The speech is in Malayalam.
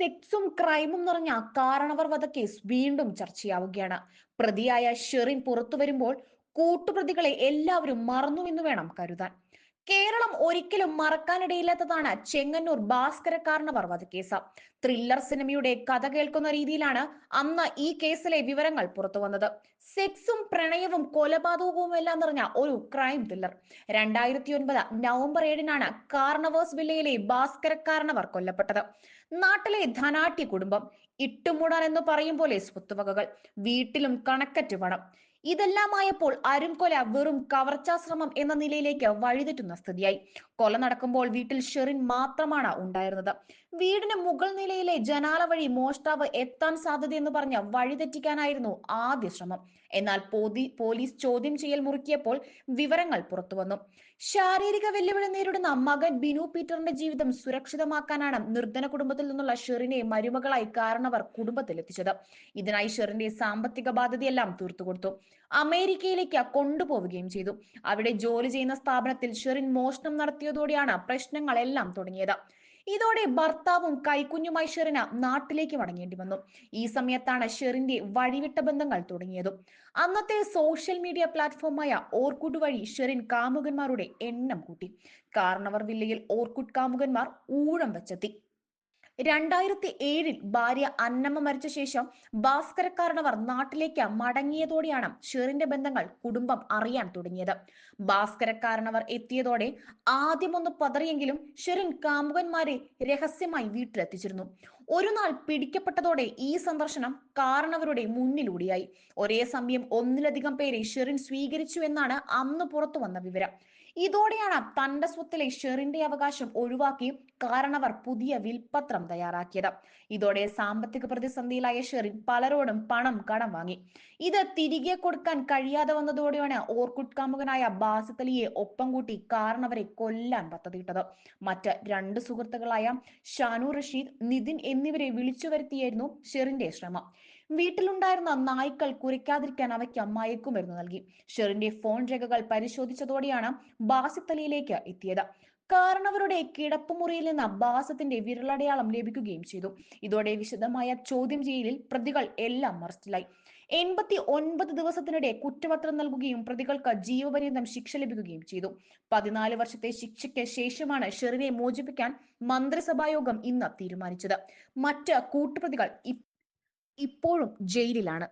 സെക്സും ക്രൈമും നിറഞ്ഞ വധ കേസ് വീണ്ടും ചർച്ചയാവുകയാണ് പ്രതിയായ ഷെറിൻ പുറത്തു വരുമ്പോൾ കൂട്ടുപ്രതികളെ എല്ലാവരും മറന്നു എന്ന് വേണം കരുതാൻ. കേരളം ഒരിക്കലും മറക്കാനിടയില്ലാത്തതാണ് ചെങ്ങന്നൂർ ഭാസ്കരക്കാരനവർ വധക്കേസ് ത്രില്ലർ സിനിമയുടെ കഥ കേൾക്കുന്ന രീതിയിലാണ് അന്ന് ഈ കേസിലെ വിവരങ്ങൾ പുറത്തു വന്നത്. സെക്സും പ്രണയവും കൊലപാതകവും എല്ലാം നിറഞ്ഞ ഒരു ക്രൈം ത്രില്ലർ രണ്ടായിരത്തി ഒൻപത് നവംബർ ഏഴിനാണ് കാർണവേഴ്സ് വില്ലയിലെ ഭാസ്കരക്കാരനവർ കൊല്ലപ്പെട്ടത്. നാട്ടിലെ ധനാട്ടി കുടുംബം ഇട്ടുമൂടാൻ എന്ന് പറയും പോലെ സ്വത്തുവകകൾ വീട്ടിലും കണക്കറ്റ് പണം. ഇതെല്ലാമായപ്പോൾ അരുംകൊല വെറും കവർച്ചാശ്രമം എന്ന നിലയിലേക്ക് വഴിതെറ്റുന്ന സ്ഥിതിയായി. കൊല നടക്കുമ്പോൾ വീട്ടിൽ ഷെറിൻ മാത്രമാണ് ഉണ്ടായിരുന്നത്. വീടിന് മുകൾ നിലയിലെ ജനാല വഴി മോഷ്ടാവ് എത്താൻ സാധ്യതയെന്ന് പറഞ്ഞ് വഴിതെറ്റിക്കാനായിരുന്നു ആദ്യ ശ്രമം. എന്നാൽ പോലീസ് ചോദ്യം ചെയ്യൽ മുറുക്കിയപ്പോൾ വിവരങ്ങൾ പുറത്തുവന്നു. ശാരീരിക വെല്ലുവിളി നേരിടുന്ന മകൻ ബിനു പീറ്ററിന്റെ ജീവിതം സുരക്ഷിതമാക്കാനാണ് നിർധന കുടുംബത്തിൽ നിന്നുള്ള ഷെറിനെ മരുമകളായി കാരണവർ കുടുംബത്തിലെത്തിച്ചത്. ഇതിനായി ഷെറിന്റെ സാമ്പത്തിക ബാധ്യതയെല്ലാം തീർത്തുകൊടുത്തു. അമേരിക്കയിലേക്ക് കൊണ്ടുപോവുകയും ചെയ്തു. അവിടെ ജോലി ചെയ്യുന്ന സ്ഥാപനത്തിൽ ഷെറിൻ മോഷണം നടത്തിയതോടെയാണ് പ്രശ്നങ്ങളെല്ലാം തുടങ്ങിയത്. ഇതോടെ ഭർത്താവും കൈക്കുഞ്ഞുമായി ഷെറിന നാട്ടിലേക്ക് മടങ്ങേണ്ടി വന്നു. ഈ സമയത്താണ് ഷെറിന്റെ വഴിവിട്ട ബന്ധങ്ങൾ തുടങ്ങിയത്. അന്നത്തെ സോഷ്യൽ മീഡിയ പ്ലാറ്റ്ഫോമായ ഓർക്കുഡ് വഴി ഷെറിൻ കാമുകന്മാരുടെ എണ്ണം കൂട്ടി. കാരണവർ വില്ലയിൽ ഓർക്കുഡ് കാമുകന്മാർ ഊഴം വെച്ചെത്തി. രണ്ടായിരത്തി ഏഴിൽ ഭാര്യ അന്നമ്മ മരിച്ച ശേഷം ഭാസ്കരക്കാരനവർ നാട്ടിലേക്ക് മടങ്ങിയതോടെയാണ് ഷെറിന്റെ ബന്ധങ്ങൾ കുടുംബം അറിയാൻ തുടങ്ങിയത്. ഭാസ്കരക്കാരനവർ എത്തിയതോടെ ആദ്യമൊന്ന് പതറിയെങ്കിലും ഷെറിൻ കാമുകന്മാരെ രഹസ്യമായി വീട്ടിലെത്തിച്ചിരുന്നു. ഒരു നാൾ പിടിക്കപ്പെട്ടതോടെ ഈ സന്ദർശനം കാരണവരുടെ മുന്നിലൂടെയായി. ഒരേ സമയം ഒന്നിലധികം പേരെ ഷെറിൻ സ്വീകരിച്ചു എന്നാണ് അന്ന് പുറത്തു വന്ന വിവരം. ഇതോടെയാണ് തന്റെ സ്വത്തിലെ ഷെറിന്റെ അവകാശം ഒഴിവാക്കി കാരണവർ പുതിയ വിൽപത്രം തയ്യാറാക്കിയത്. ഇതോടെ സാമ്പത്തിക പ്രതിസന്ധിയിലായ ഷെറിൻ പലരോടും പണം കടം വാങ്ങി. ഇത് തിരികെ കൊടുക്കാൻ കഴിയാതെ വന്നതോടെയാണ് ഓർക്കുട്ട് കാമുകനായ ബാസിത്തലിയെ ഒപ്പം കൂട്ടി കാരണവരെ കൊല്ലാൻ പദ്ധതിയിട്ടത്. മറ്റ് രണ്ട് സുഹൃത്തുക്കളായ ഷാനു റഷീദ് നിതിൻ എന്നിവരെ വിളിച്ചു വരുത്തിയായിരുന്നു ഷെറിന്റെ ശ്രമം. വീട്ടിലുണ്ടായിരുന്ന നായ്ക്കൾ കുരയ്ക്കാതിരിക്കാൻ അവയ്ക്ക് മയക്കുമരുന്ന് നൽകി. ഷെറിന്റെ ഫോൺ രേഖകൾ പരിശോധിച്ചതോടെയാണ് ബാസിത്തലയിലേക്ക് എത്തിയത്. കാരണവരുടെ കിടപ്പുമുറിയിൽ നിന്ന് ബാസത്തിന്റെ വിരലടയാളം ലഭിക്കുകയും ചെയ്തു. ഇതോടെ വിശദമായ ചോദ്യം ചെയ്യലിൽ പ്രതികൾ എല്ലാം അറസ്റ്റിലായി. എൺപത്തി ഒൻപത് ദിവസത്തിനിടെ കുറ്റപത്രം നൽകുകയും പ്രതികൾക്ക് ജീവപര്യന്തം ശിക്ഷ ലഭിക്കുകയും ചെയ്തു. പതിനാല് വർഷത്തെ ശിക്ഷയ്ക്ക് ശേഷമാണ് ഷെറിനെ മോചിപ്പിക്കാൻ മന്ത്രിസഭായോഗം ഇന്ന് തീരുമാനിച്ചത്. മറ്റ് കൂട്ടുപ്രതികൾ ഇപ്പോഴും ജയിലിലാണ്.